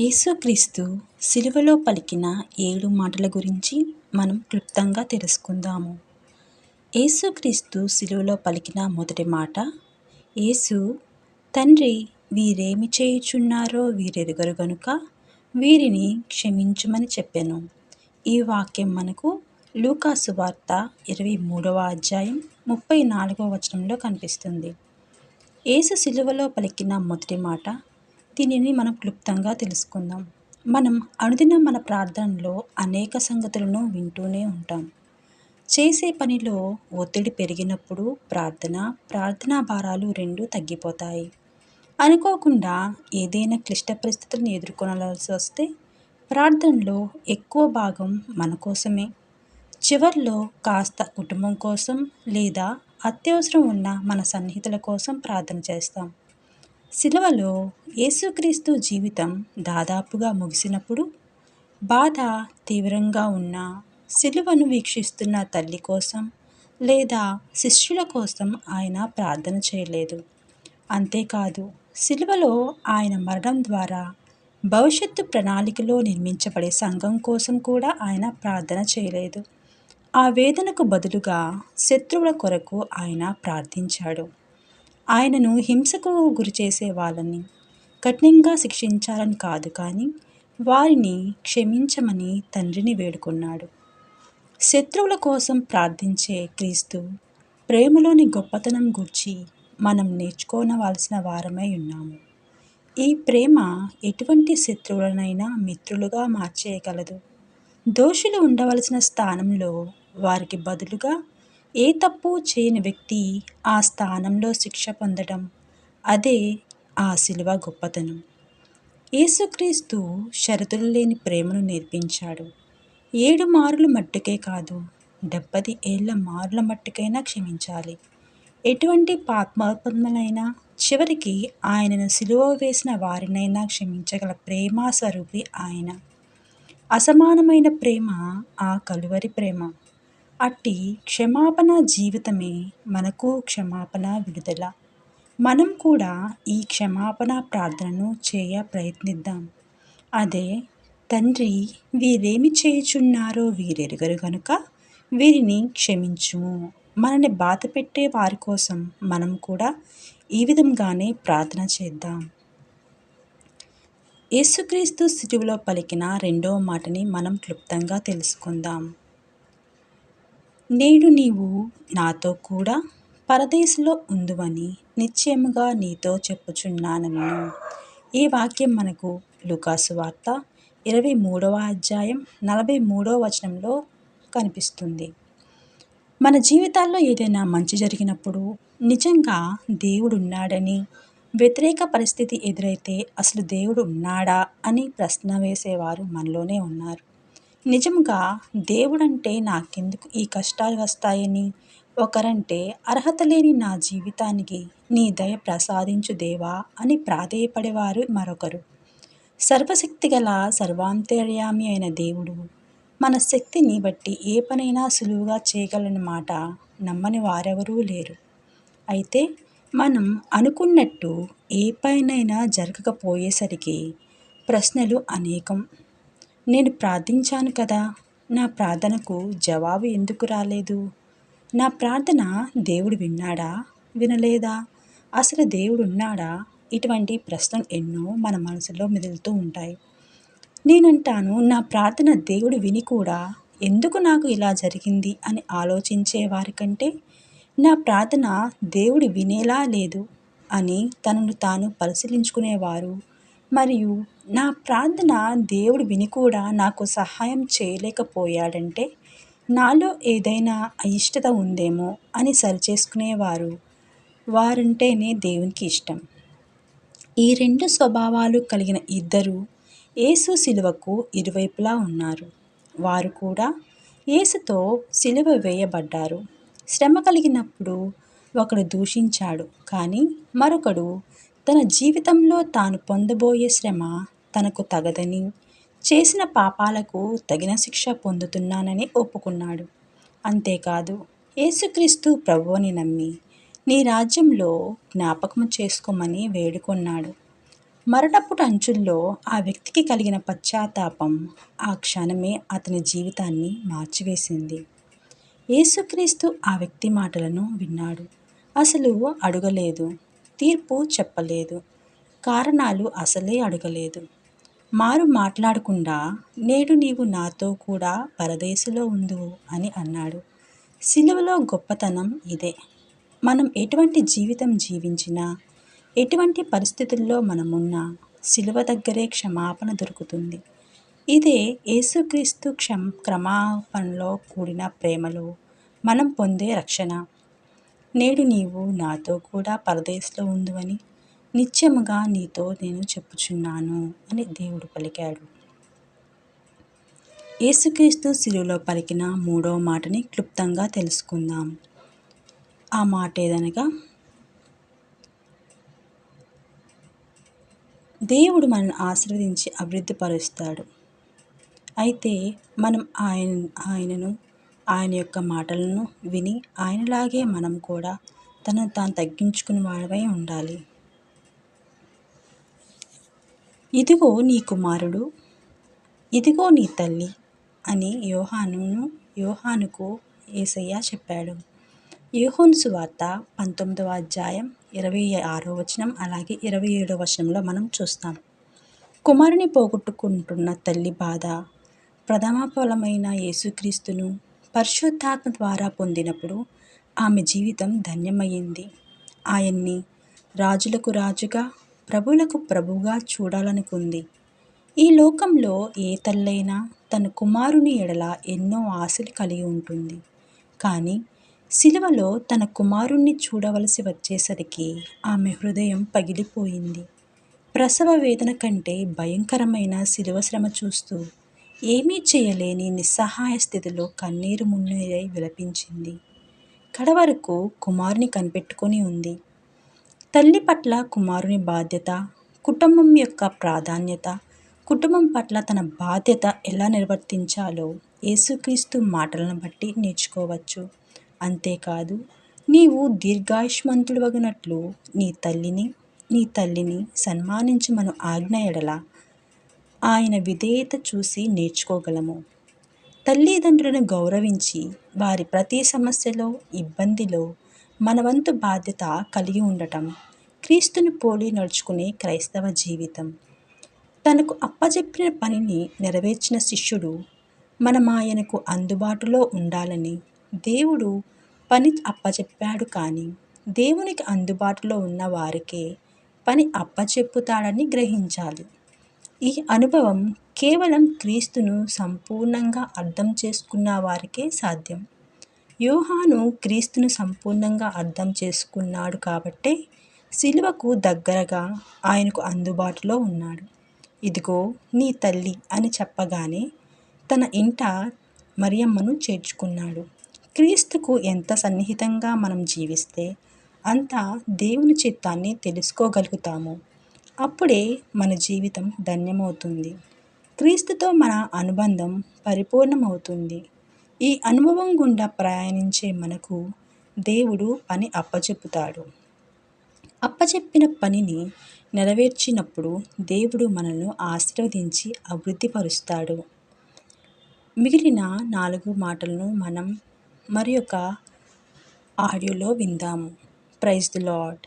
యేసుక్రీస్తు శిలువలో పలికిన ఏడు మాటల గురించి మనం క్లుప్తంగా తెలుసుకుందాము. యేసుక్రీస్తు శిలువలో పలికిన మొదటి మాట యేసు తండ్రి వీరేమి చేయుచున్నారో వీరెరుగరు గనుక వీరిని క్షమించుమని చెప్పాను. ఈ వాక్యం మనకు లూకాసు వార్త ఇరవై మూడవ అధ్యాయం ముప్పై నాలుగవ వచనంలో కనిపిస్తుంది. యేసు శిలువలో పలికిన మొదటి మాట దీనిని మనం క్లుప్తంగా తెలుసుకుందాం. మనం అనుదినం మన ప్రార్థనలో అనేక సంగతులను వింటూనే ఉంటాం. చేసే పనిలో ఒత్తిడి పెరిగినప్పుడు ప్రార్థన ప్రార్థనా భారాలు రెండు తగ్గిపోతాయి. అనుకోకుండా ఏదైనా క్లిష్ట పరిస్థితులను ఎదుర్కొనాల్సి వస్తే ప్రార్థనలో ఎక్కువ భాగం మన కోసమే. చివర్లో కాస్త కుటుంబం కోసం లేదా అత్యవసరం ఉన్న మన సన్నిహితుల కోసం ప్రార్థన చేస్తాం. శిలువలో యేసుక్రీస్తు జీవితం దాదాపుగా ముగిసినప్పుడు బాధ తీవ్రంగా ఉన్న శిలువను వీక్షిస్తున్న తల్లి కోసం లేదా శిష్యుల కోసం ఆయన ప్రార్థన చేయలేదు. అంతేకాదు శిలువలో ఆయన మరణం ద్వారా భవిష్యత్తు ప్రణాళికలో నిర్మించబడే సంఘం కోసం కూడా ఆయన ప్రార్థన చేయలేదు. ఆ వేదనకు బదులుగా శత్రువుల కొరకు ఆయన ప్రార్థించాడు. ఆయనను హింసకు గురి చేసే వాళ్ళని కఠినంగా శిక్షించాలని కాదు కానీ వారిని క్షమించమని తండ్రిని వేడుకున్నాడు. శత్రువుల కోసం ప్రార్థించే క్రీస్తు ప్రేమలోని గొప్పతనం గురించి మనం నేర్చుకోనవలసిన వారమై ఉన్నాము. ఈ ప్రేమ ఎటువంటి శత్రువులనైనా మిత్రులుగా మార్చేయగలదు. దోషులు ఉండవలసిన స్థానంలో వారికి బదులుగా ఏ తప్పు చేయని వ్యక్తి ఆ స్థానంలో శిక్ష పొందడం అదే ఆ శిలువ గొప్పతనం. యేసుక్రీస్తు షరతులు లేని ప్రేమను నేర్పించాడు. ఏడు మారులు మట్టుకే కాదు డెబ్బది ఏళ్ళ మారుల మట్టుకైనా క్షమించాలి. ఎటువంటి పాత్మాత్మలైనా చివరికి ఆయనను సిలువ వేసిన వారినైనా క్షమించగల ప్రేమ స్వరూపి ఆయన. అసమానమైన ప్రేమ ఆ కలువరి ప్రేమ. అట్టి క్షమాపణ జీవితమే మనకు క్షమాపణ విడుదల. మనం కూడా ఈ క్షమాపణ ప్రార్థనను చేయ ప్రయత్నిద్దాం. అదే తండ్రి వీరేమి చేయుచున్నారో వీరెరుగరు గనుక వీరిని క్షమించుము. మనని బాధ పెట్టే వారి కోసం మనం కూడా ఈ విధంగానే ప్రార్థన చేద్దాం. యేసుక్రీస్తు స్థితిలో పలికిన రెండో మాటని మనం క్లుప్తంగా తెలుసుకుందాం. నేడు నీవు నాతో కూడా పరదేశంలో ఉందువని నిశ్చయముగా నీతో చెప్పుచున్నానను. ఈ వాక్యం మనకు లుకాసు వార్త ఇరవై మూడవ అధ్యాయం నలభై మూడవ వచనంలో కనిపిస్తుంది. మన జీవితాల్లో ఏదైనా మంచి జరిగినప్పుడు నిజంగా దేవుడు ఉన్నాడని వ్యతిరేక పరిస్థితి ఎదురైతే అసలు దేవుడు ఉన్నాడా అని ప్రశ్న వేసేవారు మనలోనే ఉన్నారు. నిజంగా దేవుడంటే నాకెందుకు ఈ కష్టాలు వస్తాయని? ఒకరంటే అర్హత లేని నా జీవితానికి నీ దయ ప్రసాదించు దేవా అని ప్రాధేయపడేవారు మరొకరు. సర్వశక్తి గల సర్వాంతర్యామి అయిన దేవుడు మన శక్తిని బట్టి ఏ పనైనా సులువుగా చేయగలనమాట నమ్మని వారెవరూ లేరు. అయితే మనం అనుకున్నట్టు ఏ పైనైనా జరగకపోయేసరికి ప్రశ్నలు అనేకం. నేను ప్రార్థించాను కదా. నా ప్రార్థనకు జవాబు ఎందుకు రాలేదు? నా ప్రార్థన దేవుడు విన్నాడా? వినలేదా? అసలు దేవుడు ఉన్నాడా? ఇటువంటి ప్రశ్నలు ఎన్నో మన మనసులో మెదులుతూ ఉంటాయి. నేనంటాను నా ప్రార్థన దేవుడు విని కూడా ఎందుకు నాకు ఇలా జరిగింది అని ఆలోచించే వారికంటే నా ప్రార్థన దేవుడు వినేలా లేదు అని తనను తాను పరిశీలించుకునేవారు మరియు నా ప్రార్థన దేవుడు విని కూడా నాకు సహాయం చేయలేకపోయాడంటే నాలో ఏదైనా అయిష్టత ఉందేమో అని సరిచేసుకునేవారు. వారంటేనే దేవునికి ఇష్టం. ఈ రెండు స్వభావాలు కలిగిన ఇద్దరు యేసు శిలువకు ఇరువైపులా ఉన్నారు. వారు కూడా యేసుతో శిలువ వేయబడ్డారు. శ్రమ కలిగినప్పుడు ఒకడు దూషించాడు కానీ మరొకడు తన జీవితంలో తాను పొందబోయే శ్రమ తనకు తగదని చేసిన పాపాలకు తగిన శిక్ష పొందుతున్నానని ఒప్పుకున్నాడు. అంతేకాదు యేసుక్రీస్తు ప్రభువుని నమ్మి నీ రాజ్యంలో జ్ఞాపకం చేసుకోమని వేడుకొన్నాడు. మరణపుట అంచుల్లో ఆ వ్యక్తికి కలిగిన పశ్చాత్తాపం ఆ క్షణమే అతని జీవితాన్ని మార్చివేసింది. యేసుక్రీస్తు ఆ వ్యక్తి మాటలను విన్నాడు. అసలు అడగలేదు. తీర్పు చెప్పలేదు. కారణాలు అసలే అడగలేదు. మారు మాట్లాడకుండా నేడు నీవు నాతో కూడా పరదేశంలో ఉండు అని అన్నాడు. సిలువలో గొప్పతనం ఇదే. మనం ఎటువంటి జీవితం జీవించినా ఎటువంటి పరిస్థితుల్లో మనమున్నా సిలువ దగ్గరే క్షమాపణ దొరుకుతుంది. ఇదే యేసుక్రీస్తు క్షమ క్రమాపణలో కూడిన ప్రేమలో మనం పొందే రక్షణ. నేడు నీవు నాతో కూడా పరదేశంలో ఉందువని నిత్యముగా నీతో నేను చెప్పుచున్నాను అని దేవుడు పలికాడు. యేసుక్రీస్తు శిలువలో పలికిన మూడవ మాటని క్లుప్తంగా తెలుసుకుందాం. ఆ మాట ఏదనగా దేవుడు మనల్ని ఆశీర్వదించి అభివృద్ధిపరుస్తాడు అయితే మనం ఆయన ఆయనను ఆయన యొక్క మాటలను విని ఆయనలాగే మనం కూడా తనను తాను తగ్గించుకుని వాడవై ఉండాలి. ఇదిగో నీ కుమారుడు ఇదిగో నీ తల్లి అని యోహానును యోహానుకు ఏసయ్య చెప్పాడు. యోహోను సువార్త పంతొమ్మిదవ అధ్యాయం ఇరవై ఆరో వచనం అలాగే ఇరవై ఏడో వచనంలో మనం చూస్తాం. కుమారుని పోగొట్టుకుంటున్న తల్లి బాధ ప్రథమ ఫలమైన యేసుక్రీస్తును పరిశుద్ధాత్మ ద్వారా పొందినప్పుడు ఆమె జీవితం ధన్యమయ్యింది. ఆయన్ని రాజులకు రాజుగా ప్రభులకు ప్రభుగా చూడాలనుకుంది. ఈ లోకంలో ఏ తల్లైనా తన కుమారుని ఎడల ఎన్నో ఆశలు కలిగి ఉంటుంది. కానీ సిలువలో తన కుమారుణ్ణి చూడవలసి వచ్చేసరికి ఆమె హృదయం పగిలిపోయింది. ప్రసవ వేదన కంటే భయంకరమైన శిలువ శ్రమ చూస్తూ ఏమీ చేయలేని నిస్సహాయ స్థితిలో కన్నీరు మున్నీరై విలపించింది. కడవరకు కుమారుని కనిపెట్టుకొని ఉంది. తల్లి పట్ల కుమారుని బాధ్యత కుటుంబం యొక్క ప్రాధాన్యత కుటుంబం పట్ల తన బాధ్యత ఎలా నిర్వర్తించాలో యేసుక్రీస్తు మాటలను బట్టి నేర్చుకోవచ్చు. అంతేకాదు నీవు దీర్ఘాయుష్మంతుడు వగినట్లు నీ తల్లిని నీ తల్లిని సన్మానించమను ఆజ్ఞ ఎడల. ఆయన విధేయత చూసి నేర్చుకోగలము. తల్లిదండ్రులను గౌరవించి వారి ప్రతి సమస్యలో ఇబ్బందిలో మన వంతు బాధ్యత కలిగి ఉండటం క్రీస్తుని పోలి నడుచుకునే క్రైస్తవ జీవితం. తనకు అప్పచెప్పిన పనిని నెరవేర్చిన శిష్యుడు మనం ఆయనకు అందుబాటులో ఉండాలని దేవుడు పని అప్పచెప్పాడు కానీ దేవునికి అందుబాటులో ఉన్న వారికే పని అప్పచెప్పుతాడని గ్రహించాలి. ఈ అనుభవం కేవలం క్రీస్తును సంపూర్ణంగా అర్థం చేసుకున్న వారికే సాధ్యం. యోహాను క్రీస్తును సంపూర్ణంగా అర్థం చేసుకున్నాడు కాబట్టే శిలువకు దగ్గరగా ఆయనకు అందుబాటులో ఉన్నాడు. ఇదిగో నీ తల్లి అని చెప్పగానే తన ఇంట మరియమ్మను చేర్చుకున్నాడు. క్రీస్తుకు ఎంత సన్నిహితంగా మనం జీవిస్తే అంత దేవుని చిత్తాన్ని తెలుసుకోగలుగుతాము. అప్పుడే మన జీవితం ధన్యమవుతుంది. క్రీస్తుతో మన అనుబంధం పరిపూర్ణమవుతుంది. ఈ అనుభవం గుండా ప్రయాణించే మనకు దేవుడు పని అప్పచెప్పుతాడు. అప్పచెప్పిన పనిని నెరవేర్చినప్పుడు దేవుడు మనల్ని ఆశీర్వదించి అభివృద్ధిపరుస్తాడు. మిగిలిన నాలుగు మాటలను మనం మరి ఒక ఆడియోలో విందాము. Praise the lord